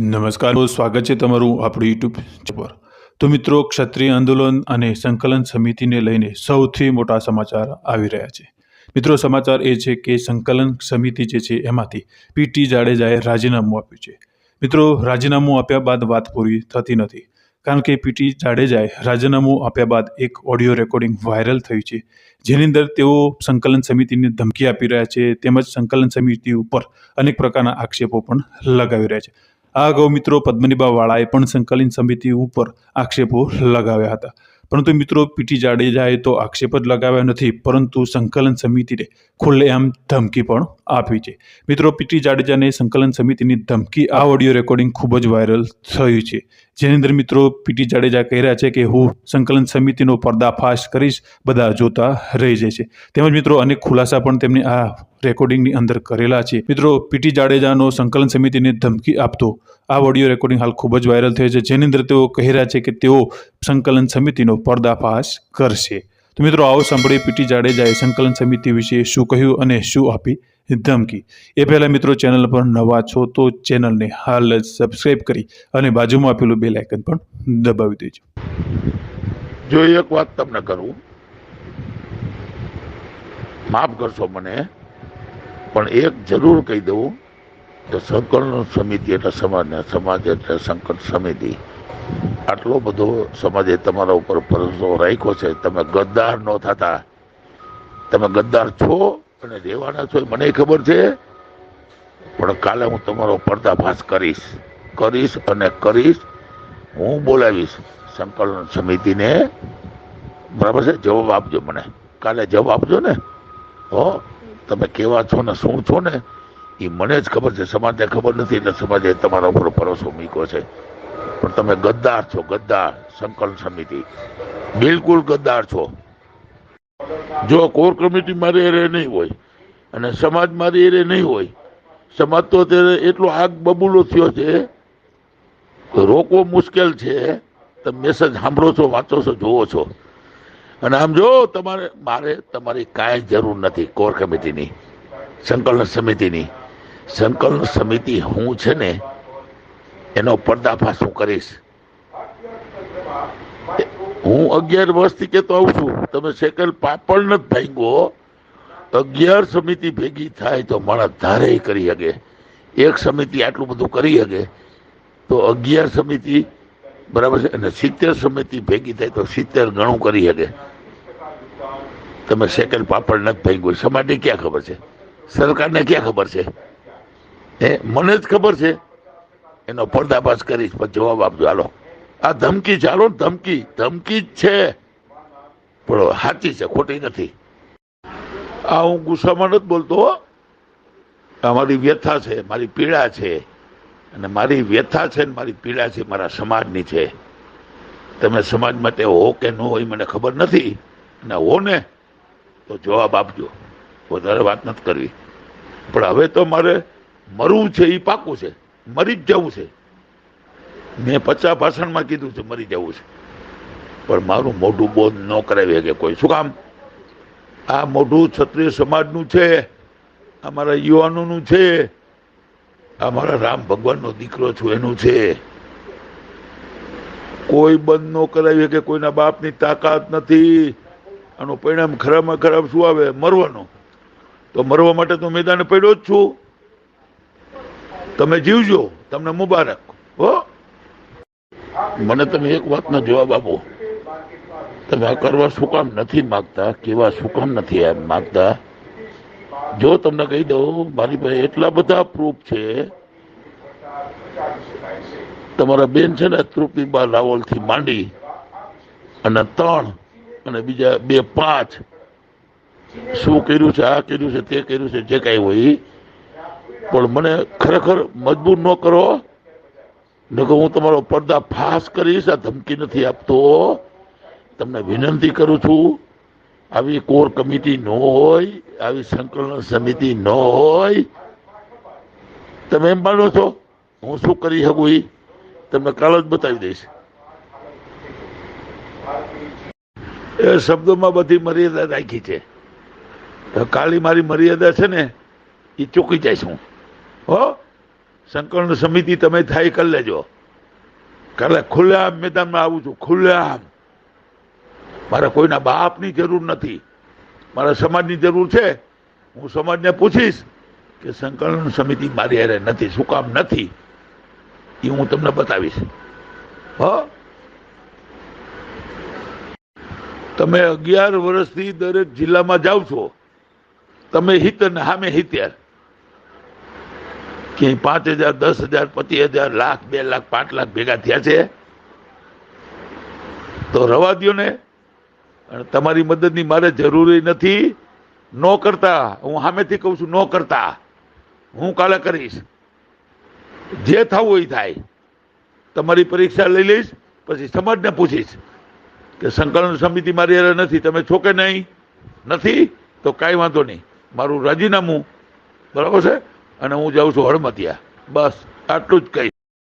નમસ્કાર સ્વાગત છે તમારું આપણું યુટ્યુબ પર. તો મિત્રો, ક્ષત્રિય આંદોલન અને સંકલન સમિતિને લઈને સૌથી મોટા સમાચાર આવી રહ્યા છે. મિત્રો, સમાચાર એ છે કે સંકલન સમિતિ જે છે, એમાંથી પીટી જાડેજાએ રાજીનામું આપ્યું છે. મિત્રો, રાજીનામું આપ્યા બાદ વાત પૂરી થતી નથી. કારણ કે પીટી જાડેજાએ રાજીનામું આપ્યા બાદ એક ઓડિયો રેકોર્ડિંગ વાયરલ થયું છે. જેની અંદર તેઓ સંકલન સમિતિને ધમકી આપી રહ્યા છે, તેમજ સંકલન સમિતિ ઉપર અનેક પ્રકારના આક્ષેપો પણ લગાવી રહ્યા છે. આ અગાઉ મિત્રો પદ્મનીબા વાળાએ પણ સંકલન સમિતિ ઉપર આક્ષેપો લગાવ્યા હતા. પરંતુ મિત્રો પીટી જાડેજાએ તો આક્ષેપ જ લગાવ્યા નથી, પરંતુ સંકલન સમિતિને ખુલ્લેઆમ ધમકી પણ આપી છે. મિત્રો પીટી જાડેજાને સંકલન સમિતિની ધમકી આ ઓડિયો રેકોર્ડિંગ ખૂબ જ વાયરલ થયું છે. જેની અંદર મિત્રો પીટી જાડેજા કહી રહ્યા છે કે હું સંકલન સમિતિનો પર્દાફાશ કરીશ, બધા જોતા રહી જાય છે. તેમજ મિત્રો અનેક ખુલાસા પણ તેમની આ રેકોર્ડિંગની અંદર કરેલા છે. મિત્રો પીટી જાડેજાનો સંકલન સમિતિને ધમકી આપતો આ ઓડિયો રેકોર્ડિંગ હાલ ખૂબ જ વાયરલ થયો છે. જેની અંદર તેઓ કહી રહ્યા છે કે તેઓ સંકલન સમિતિનો પર્દાફાશ કરશે. તો મિત્રો, આવો સાંભળીએ પીટી જાડેજાએ સંકલન સમિતિ વિશે શું કહ્યું અને શું આપી ધમકી. એ પહેલાં મિત્રો ચેનલ પર નવા છો તો ચેનલને હાલ જ સબસ્ક્રાઇબ કરી અને બાજુમાં આપેલું બે લાયકન પણ દબાવી દેજો. જો એક વાત તમને કરું, માફ કરશો મને, પણ એક જરૂર કહી દઉં કે સંકલન સમિતિ એટલે સમાજને, સમાજ એટલે સંકલન સમિતિ. આટલો બધો સમાજે તમારા ઉપર ભરોસો રાખ્યો છે. તમે ગદ્દાર ન થતા. તમે ગદ્દાર છો અને રહેવાના છો મને ખબર છે. પણ કાલે હું તમારો પર્દાફાશ કરીશ. કરીશ અને કરીશ. હું બોલાવીશ સંકલન સમિતિને. બરાબર છે? જવાબ આપજો મને. કાલે જવાબ આપજો ને? હો? તમે કેવા છો ને શું છો ને? એ મને જ ખબર છે. સમાજને ખબર નથી એટલે સમાજે તમારા ઉપર ભરોસો મૂક્યો છે. પણ તમે ગદ્દાર છો, ગદ્દાર સંકલન સમિતિ. બિલકુલ ગદ્દાર છો. જો કોર કમિટી મારી એરે નહીં હોય અને સમાજ મારી એરે નહીં હોય, સમાજ તો અત્યારે એટલો આગ બબૂલો થયો છે રોકવો મુશ્કેલ છે. તમે મેસેજ સાંભળો છો, વાંચો છો જોવો છો. અને આમ જો તમારે, મારે તમારી કાંઈ જરૂર નથી કોર કમિટીની, સંકલન સમિતિની. સંકલન સમિતિ હું છે ને, એનો પર્દાફાશ હું કરીશ. હું અગિયાર વર્ષથી કહેતો આવું છું, તમે સેકલ પાપડ નથી ભાંગો અગિયાર સમિતિ ભેગી થાય તો માણસ ધારે કરી શકે એક સમિતિ આટલું બધું કરી શકે તો અગિયાર સમિતિ, બરાબર છે? અને સિત્તેર સમિતિ ભેગી થાય તો સિત્તેર ગણું કરી શકે તમે સેકન્ડ પાપડ નથી ભાંગ્યું. સમાજને ક્યાં ખબર છે? સરકારને ક્યાં ખબર છે? એ મને જ ખબર છે. એનો પર્દાફાશ કરીશ, પણ જવાબ આપજો. હાલો. આ ધમકી ચાલો ધમકી ધમકી જ છે. પણ સાચી છે, ખોટી નથી. આ હું ગુસ્સામાં નથી બોલતો આ મારી વ્યથા છે, મારી પીડા છે. અને મારી વ્યથા છે ને મારી પીડા છે, મારા સમાજની છે. તમે સમાજ માટે હો કે ન હોય મને ખબર નથી. અને હો ને, તો જવાબ આપજો. વધારે વાત નથી કરવી. પણ હવે તો મારે મરવું છે એ પાકું છે. મરી જ જવું છે. મેં પચાસ ભાષણમાં કીધું છે, મરી જવું છે. પણ મારું મોઢું બોધ ન કરાવી કે કોઈ. શું કામ? આ મોઢું ક્ષત્રિય સમાજનું છે અમારા યુવાનોનું છે, આ મારા રામ ભગવાનનો દીકરો છું, એનું છે. કોઈ બંધ ન કરાવી કે કોઈના બાપની તાકાત નથી. આનું પરિણામ ખરાબમાં ખરાબ શું આવે? મરવાનું. તો મરવા માટે તો મેદાને પડ્યો જ છું. તમે જીવજો, તમને મુબારક. હો? મને તમે એક વાતનો જવાબ આપો. તમે આ કરવા શું કામ નથી માગતા? કેવા શું કામ નથી એમ માગતા? જો તમને કહી દઉં, મારી પાસે એટલા બધા પ્રૂફ છે. તમારા બેન છે ને તૃપ્તિબા રાવલથી માંડી અને ત્રણ અને બીજા બે પાંચ. શું કર્યું છે, આ કર્યું છે, તે કર્યું છે, જે કાંઈ હોય. પણ મને ખરેખર મજબૂર ન કરો. નકર હું તમારો પડદા ફાસ કરીશ, આ ધમકી નથી આપતો. તમને વિનંતી કરું છું, આવી કોર કમિટી ન હોય, આવી સંકલન સમિતિ ન હોય, તમે એમ માનો છો? હું શું કરી શકું એ તમને કાલ જ બતાવી દઈશ. એ શબ્દોમાં બધી મર્યાદા રાખી છે. તો કાલી મારી મર્યાદા છે ને એ ચૂકી જાય છું હો? સંકલન સમિતિ તમે થાય કરી લેજો. કાલે ખુલ્લેઆમ મેદાનમાં આવું છું, ખુલ્લેઆમ. મારે કોઈના બાપની જરૂર નથી. મારા સમાજની જરૂર છે. હું સમાજને પૂછીશ કે સંકલન સમિતિ મારી હારે નથી, શું કામ નથી? એ હું તમને બતાવીશ. હ? તમે અગિયાર વર્ષથી દરેક જિલ્લામાં જાઓ છો. તમે હિત ને હામે હિત્યાર કે પાંચ હજાર, દસ હજાર, પચીસ હજાર, લાખ, બે લાખ, પાંચ લાખ ભેગા થયા છે. તો રવા દો ને તમારી મદદની મારે જરૂરી નથી. ન કરતા, હું સામેથી કહું છું, ન કરતા. હું કાલે કરીશ. જે થવું એ થાય. તમારી પરીક્ષા લઈ લઈશ, પછી સમાજને પૂછીશ કે સંકલન સમિતિ મારી હારે નથી, તમે છો કે નહીં? નથી? તો કાંઈ વાંધો નહીં. મારું રાજીનામું, બરાબર છે? અને હું જાઉં છું હળમતિયા. બસ આટલું જ કહીશ.